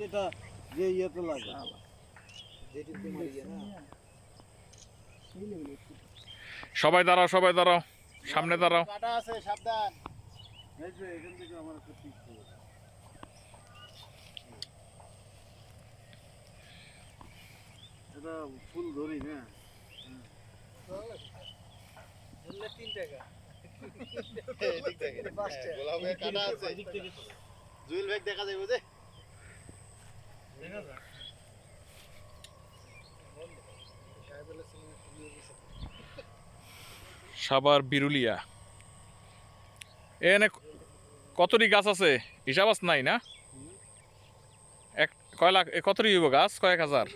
যেটা যে ইয়েতে লাগে। সবাই দাঁড়াও সবাই দাঁড়াও সামনে দাঁড়াও। কাটা আছে সাবধান। এই যে এখান থেকে আমার একটা পিস এটা ফুল ধরি না। হ্যাঁ, আছে। জুয়েল ভাই দেখা যাবে যে। সাবার বিরুলিয়া। এনে কতটি গাছ আছে? হিসাব আছে নাই না? এক কয় লাখ এ কতটি হইব গাছ? কয়েক হাজার?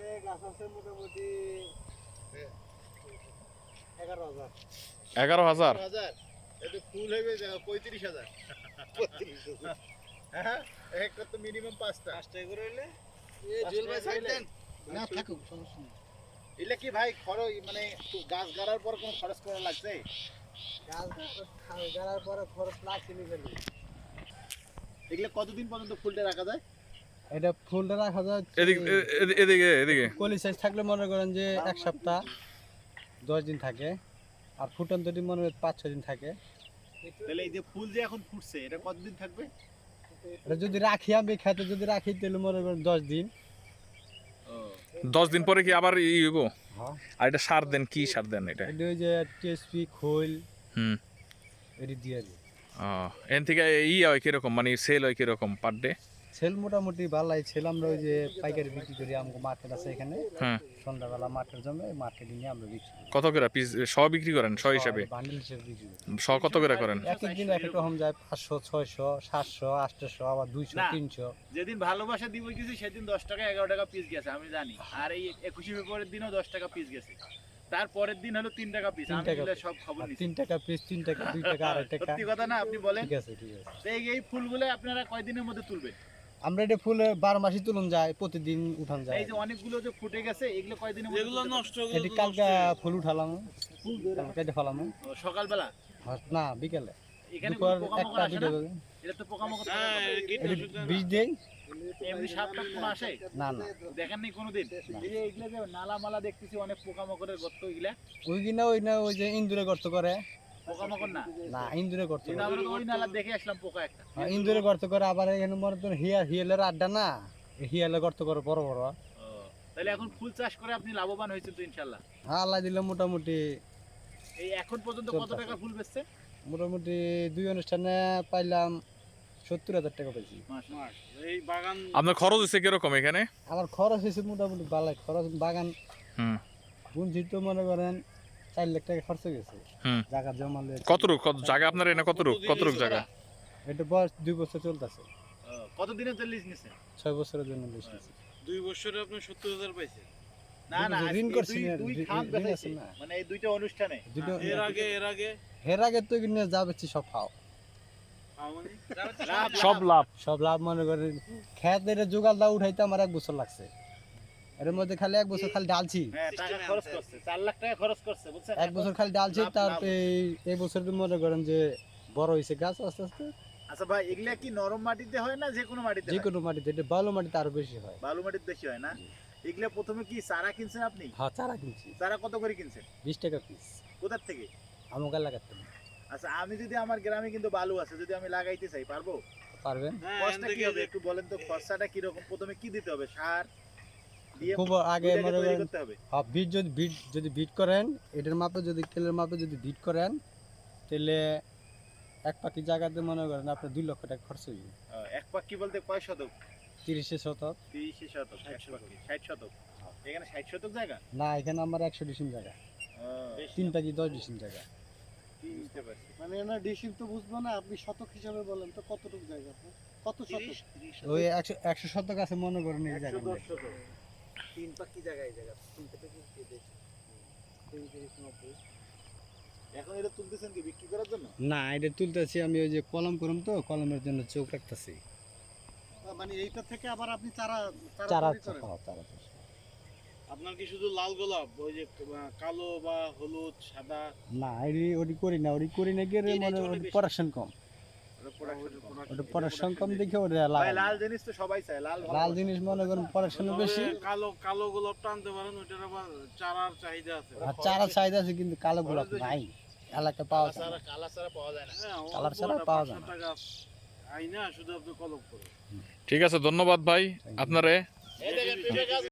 এগারো হাজার। হ্যাঁ মিনিমাম পাঁচটা পাঁচটা করে না থাকুক সমস্যা নেই। এলে কি ভাই খরচ মানে গাছ গাড়ার পর কোনো খরচ করা লাগছে? গাছ গাড়ার পরে খরচ লাগছে এগুলো কতদিন পর্যন্ত ফুলটা রাখা যায়? এটা ফুলটা রাখা যায় এদিকে এ- এ- এদিকে এদিকে। কলি সাইজ থাকলে মনে করেন যে এক সপ্তাহ দশ দিন থাকে। আর ফুটন যদি মনে করেন পাঁচ ছয় দিন থাকে। তাহলে এই যে ফুল যে এখন ফুটছে এটা কতদিন থাকবে? এটা যদি রাখি আমি খেতে যদি রাখি তাহলে মনে করেন দশ দিন। দশ দিন পরে কি আবার ই হইব? হ্যাঁ। আর এটা সার দেন কি সার দেন এটা? এটা ওই যে টিএসপি খোল হুম। এটি দিয়ে দিই। ও এন থেকে ই হয় কীরকম? মানে সেল হয় কীরকম পার ডে ছেল মোটামুটি ভালাই ছেল আমরা ওই যে পাইকারি বিক্রি করি আমাকে মার্কেট আছে এখানে। হ্যাঁ। সন্ধ্যাবেলা মার্কেট জমে মার্কেটে নিয়ে আমরা বিক্রি করি। কত করে পিস শ বিক্রি করেন শ হিসাবে? বান্ডেল হিসেবে বিক্রি করি। শ কত করে করেন? এক এক দিন এক এক রকম যায় পাঁচশো ছয়শো সাতশো আটশো আবার দুইশো না। তিনশো। যেদিন ভালোবাসা দিব গেছি সেদিন দশ টাকা এগারো টাকা পিস গেছে আমি জানি। আর এই একুশে ফেব্রুয়ারির দিনও দশ টাকা পিস গেছে। তারপরের দিন হলো তিন টাকা পিস আমি টাকা সব খবর নিচ্ছি তিন টাকা পিস তিন টাকা দুই টাকা আড়াই টাকা। সত্যি কথা না আপনি বলেন। ঠিক আছে ঠিক আছে। এই- এই ফুলগুলো আপনারা কয়দিনের মধ্যে তুলবেন? আমরা এটা ফুল বারো মাসই তুলন যায় প্রতিদিন উঠান যায়। এই যে অনেকগুলো যে ফুটে গেছে এগুলো যেগুলো তুলতে নষ্ট এটি কালকে ফুল উঠালাম। কালকে এটা ফেলাম সকালবেলা? না বিকেলে। এখানে দুপুর একটা আসে দুইটা না? বাজে। এটা তো পোকামাকড় হ্যাঁ এটি বীজ দেই? এমনি সাপ টাপ কোনো আসে? না না। দেখেন নি কোনোদিন? এই যে এগুলো যে নালা মালা দেখতেছি অনেক পোকামাকড়ের গর্ত এগুলা। ওই কিনা ওই না ওই যে ইন্দুরে গর্ত করে। পোকামাকড় না? না ইন্দুরে গর্ত কিন্তু করে। আমরা ওই নালা দেখে আসলাম পোকা একটা। হ্যাঁ, ইন্দুরে গর্ত করে আবার এখানে মনে হিয়া হিয়ালের আড্ডা না? এই হিয়ালে গর্ত করে বড় বড়। তাহলে এখন ফুল চাষ করে আপনি লাভবান হয়েছেন তো ইনশাল্লাহ হ্যাঁ আল্লাহ দিলে মোটামুটি এই এখন পর্যন্ত কত টাকা ফুল বেচছে? মোটামুটি দুই অনুষ্ঠানে পাইলাম সত্তর হাজার টাকা পাইছি এই বাগান আপনার খরচ হচ্ছে কীরকম এখানে? আমার খরচ হয়েছে মোটামুটি ভালো খরচ বাগান হুম। বুনছি তো মনে করেন চার লাখ টাকা খরচ গেছে। জায়গা জমালে কতটুক কত জায়গা আপনার এনে কতটুক কতটুক জায়গা? এটা বয়স দুই বছর চলতেছে। কত দিনের চল্লিশ নিছে? ছয় বছরের জন্য লিজ নিয়েছি। দুই বছরে আপনি সত্তর হাজার পাইছে না না ঋণ করছি দুই- না, দুই ঋণ- খাম ঋণ বেচাইছে। আছে না। মানে এই দুইটা অনুষ্ঠানে। এর আগে এর আগে। এর আগে তো কিনে যা সব খাও। লাভ, সব লাভ। সব লাভ। মনে করেন। খেত জোগাল দা উঠাইতে আমার এক বছর লাগছে। এর মধ্যে খালি এক বছর খালি ডালছি। হ্যাঁ টাকা খরচ করছে চার লাখ টাকা খরচ করছে বুঝছেন? এক বছর খালি ডালছি লাভ, এই- এই বছর মনে করেন যে বড় হয়েছে গাছ আস্তে আস্তে। আচ্ছা ভাই এগুলা কি নরম মাটিতে হয় না যে কোনো মাটিতে যে কোনো মাটিতে এটা বালু মাটিতে আরও বেশি হয়। বালু মাটিতে বেশি হয় না? এগুলা প্রথমে কি চারা কিনছেন আপনি? হ্যাঁ চারা কিনছি। চারা কত করে কিনছেন? বিশ টাকা পিস কোথার থেকে? লাগাতে আচ্ছা আমি যদি আমার গ্রামে কিন্তু বালু আছে যদি আমি লাগাইতে চাই পারব? পারবেন? হ্যাঁ খরচটা কি হবে? একটু বলেন তো খরচাটা কি রকম প্রথমে কি দিতে হবে? সার? খুব আগে মনে করেন করতে হবে। হ্যাঁ বিট যদি বিট যদি বিট করেন এটার মাপে যদি কেলের মাপে যদি বিট করেন তাহলে এক পাখি জায়গাতে মনে করেন আপনার দুই লক্ষ টাকা খরচ আহ, এক পাক্কি বলতে কয় শতক? তিরিশে শতক। তিরিশে শতক ষাট শতক। এখানে ষাট শতক জায়গা? না এখানে আমার একশো ডিসিম জায়গা। তিন পাখি দশ ডিসিম জায়গা। বুঝতে পারছি। মানে না ডিসিম তো বুঝব না আপনি শতক হিসাবে বলেন তো কতটুকু জায়গা কত শতক? ওই একশো একশো শতক আছে মনে করেন এই জায়গা তিন পাখি জায়গা এই জায়গা পাখি এখন এটা তুলতেছেন কি বিক্রি করার জন্য? না এটা তুলতেছি আমি ওই যে কলম করম তো কলমের জন্য চোখ রাখতেছি। মানে এইটা থেকে আবার আপনি চারা চারা তৈরি হ্যাঁ, চারা আপনার কি শুধু লাল গোলাপ ওই যে কালো বা হলুদ সাদা? না ওটি করি না ওটি করি না গিয়ে মানে প্রোডাকশন কম। ওটা প্রোডাকশন কম দেখে ওটা লাগাই লাল। জিনিস তো সবাই চায় লাল লাল জিনিস মনে করেন প্রোডাকশন বেশি। কালো কালো গোলাপ টানতে পারেন ওইটার আবার চারার চাহিদা আছে। আর চারা চাহিদা আছে কিন্তু কালো গোলাপ নাই। এলাকায় পাওয়া যায় না। কালা ছাড়া পাওয়া যায় না। কালার অল্প ছাড়া একটা পাওয়া যায় না। আইনা শুধু আপনি কলম করে ঠিক আছে ধন্যবাদ ভাই। আপনারে।